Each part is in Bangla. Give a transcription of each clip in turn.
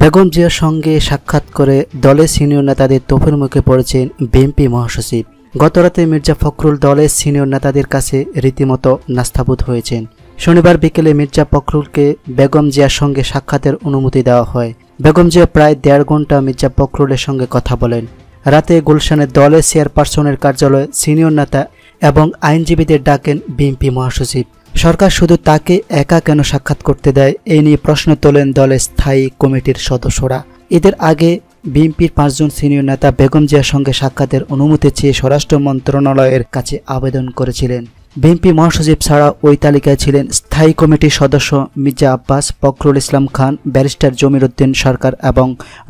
বেগম জিয়ার সঙ্গে সাক্ষাৎ করে দলের সিনিয়র নেতাদের তোপের মুখে পড়েছেন বিএনপি মহাসচিব। গতরাতে মির্জা ফখরুল দলের সিনিয়র নেতাদের কাছে রীতিমতো নাস্তাবোধ হয়েছেন। শনিবার বিকেলে মির্জা ফখরুলকে বেগম জিয়ার সঙ্গে সাক্ষাতের অনুমতি দেওয়া হয়। বেগম জিয়া প্রায় দেড় ঘণ্টা মির্জা ফখরুলের সঙ্গে কথা বলেন। রাতে গুলশানের দলের চেয়ারপারসনের কার্যালয়ে সিনিয়র নেতা এবং আইনজীবীদের ডাকেন বিএনপি মহাসচিব। সরকার শুধু তাকে একা কেন সাক্ষাৎ করতে দেয়? এই নিয়ে প্রশ্ন তোলেন দলের স্থায়ী কমিটির সদস্যরা। এদের আগে বিএনপির পাঁচজন সিনিয়র নেতা বেগম জিয়ার সঙ্গে সাক্ষাতের অনুমতি চেয়ে স্বরাষ্ট্র মন্ত্রণালয়ের কাছে আবেদন করেছিলেন। বিএনপি মহাসচিব ছাড়া ওই তালিকায় ছিলেন স্থায়ী কমিটির সদস্য মির্জা আব্বাস, ফখরুল ইসলাম খান, ব্যারিস্টার জমির উদ্দিন সরকার এবং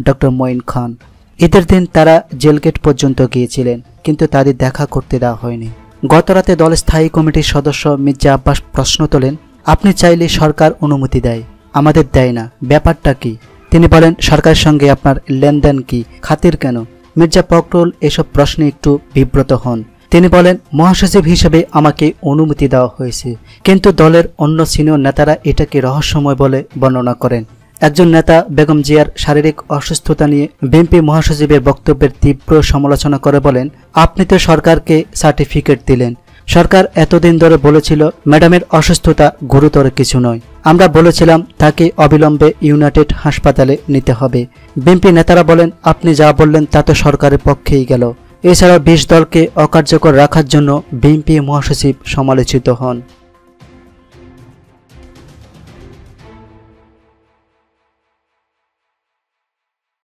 ডক্টর মঈন খান। ঈদের দিন তারা জেলগেট পর্যন্ত গিয়েছিলেন, কিন্তু তাদের দেখা করতে দেওয়া হয়নি। গতরাতে দলের স্থায়ী কমিটির সদস্য মির্জা আব্বাস প্রশ্ন তোলেন, আপনি চাইলে সরকার অনুমতি দেয়, আমাদের দেয় না, ব্যাপারটা কি? তিনি বলেন, সরকারের সঙ্গে আপনার লেনদেন কি, খাতির কেন? মির্জা ফখরুল এসব প্রশ্নে একটু বিব্রত হন। তিনি বলেন, মহাসচিব হিসেবে আমাকে অনুমতি দেওয়া হয়েছে, কিন্তু দলের অন্য সিনিয়র নেতারা এটাকে রহস্যময় বলে বর্ণনা করেন। একজন নেতা বেগম জিয়ার শারীরিক অসুস্থতা নিয়ে বিএনপি মহাসচিবের বক্তব্যের তীব্র সমালোচনা করে বলেন, আপনি তো সরকারকে সার্টিফিকেট দিলেন। সরকার এতদিন ধরে বলেছিল ম্যাডামের অসুস্থতা গুরুতর কিছু নয়। আমরা বলেছিলাম তাকে অবিলম্বে ইউনাইটেড হাসপাতালে নিতে হবে। বিএনপি নেতারা বলেন, আপনি যা বললেন তা তো সরকারের পক্ষেই গেল। এছাড়া বিশ দলকে অকার্যকর রাখার জন্য বিএনপি মহাসচিব সমালোচিত হন।